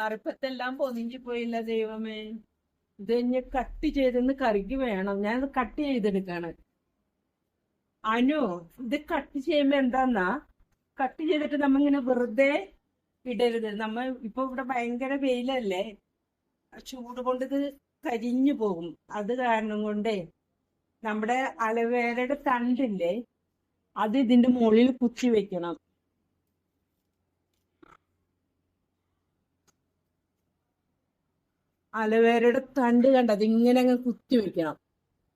കറുപ്പത്തെല്ലാം പൊതിഞ്ഞു പോയില്ല ദൈവമേ. ഇത് ഇനി കട്ട് ചെയ്തെന്ന് കറിക്ക് വേണം. ഞാൻ കട്ട് ചെയ്തെടുക്കാണ്. അനു ഇത് കട്ട് ചെയ്യുമ്പോ എന്താന്നാ? കട്ട് ചെയ്തിട്ട് നമ്മ ഇങ്ങനെ വെറുതെ ഇടരുത്. നമ്മ ഇപ്പൊ ഇവിടെ ഭയങ്കര വെയിലല്ലേ? ചൂട് കൊണ്ട് ഇത് കരിഞ്ഞു പോകും. അത് കാരണം കൊണ്ടേ നമ്മുടെ അലവേരയുടെ തണ്ടില്ലേ അത് ഇതിന്റെ മുകളിൽ കുത്തി വെക്കണം. അലവേരയുടെ തണ്ട് കണ്ടത് ഇങ്ങനെ അങ്ങ് കുത്തി വെക്കണം.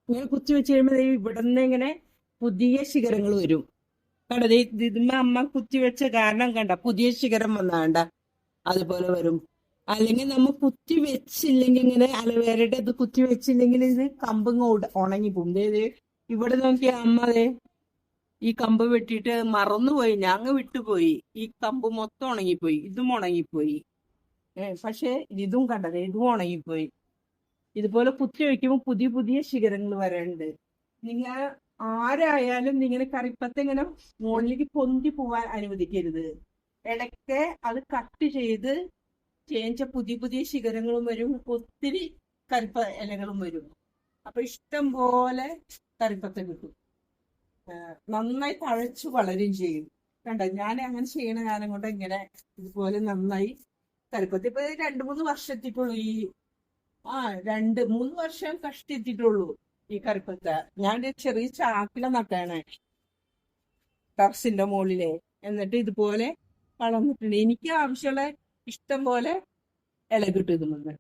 ഇങ്ങനെ കുത്തി വെച്ച് കഴിയുമ്പോൾ ഇവിടെ ഇവിടുന്ന് ഇങ്ങനെ പുതിയ ശിഖരങ്ങൾ വരും. കണ്ടത് ഇതിന്മ അമ്മ കുത്തി വെച്ച കാരണം കണ്ട? പുതിയ ശിഖരം വന്നാണ്ട അതുപോലെ വരും. അല്ലെങ്കിൽ നമ്മ കുത്തി വെച്ചില്ലെങ്കിൽ ഇങ്ങനെ അലവേരയുടെ ഇത് കുത്തി വെച്ചില്ലെങ്കിൽ ഇത് കമ്പ് ഉണങ്ങി പോകും ഇവിടെ നോക്കിയ അമ്മ അതെ ഈ കമ്പ് വെട്ടിയിട്ട് മറന്നുപോയി. ഞങ്ങ് വിട്ടുപോയി. ഈ കമ്പ് മൊത്തം ഉണങ്ങിപ്പോയി. ഇതും ഉണങ്ങിപ്പോയി. പക്ഷേ ഇതും കണ്ടത് ഇതും ഉണങ്ങിപ്പോയി ഇതുപോലെ കുത്തി വെക്കുമ്പോൾ പുതിയ പുതിയ ശിഖരങ്ങൾ വരാനുണ്ട് നിങ്ങൾ ആരായാലും നിങ്ങൾ കറിപ്പത്ത് ഇങ്ങനെ മുകളിലേക്ക് പൊന്തി പോവാൻ അനുവദിക്കരുത്. ഇടയ്ക്ക് അത് കട്ട് ചെയ്ത് ചേഞ്ച പുതിയ പുതിയ ശിഖരങ്ങളും വരും ഒത്തിരി കറിപ്പ ഇലകളും വരും. അപ്പൊ ഇഷ്ടം പോലെ കറിപ്പത്ത് കിട്ടും. നന്നായി തഴച്ചു വളരും ചെയ്യും. കണ്ടോ? ഞാൻ അങ്ങനെ ചെയ്യണ കാലം കൊണ്ട് ഇങ്ങനെ ഇതുപോലെ നന്നായി കരുപ്പത്തി ഇപ്പൊ രണ്ടു മൂന്ന് വർഷം എത്തിയിട്ടുള്ളൂ ഈ ആ രണ്ട് മൂന്ന് വർഷം കഷ്ടെത്തിയിട്ടുള്ളൂ ഈ കരുപ്പത്ത ഞാൻ ചെറിയ ചാക്കില നട്ടാണ്. ടെറസിന്റെ മുകളിലെ. എന്നിട്ട് ഇതുപോലെ വളർന്നിട്ടുണ്ട്. എനിക്ക് ആവശ്യമുള്ള ഇഷ്ടം പോലെ ഇല കിട്ടും ഇതുമെന്ന്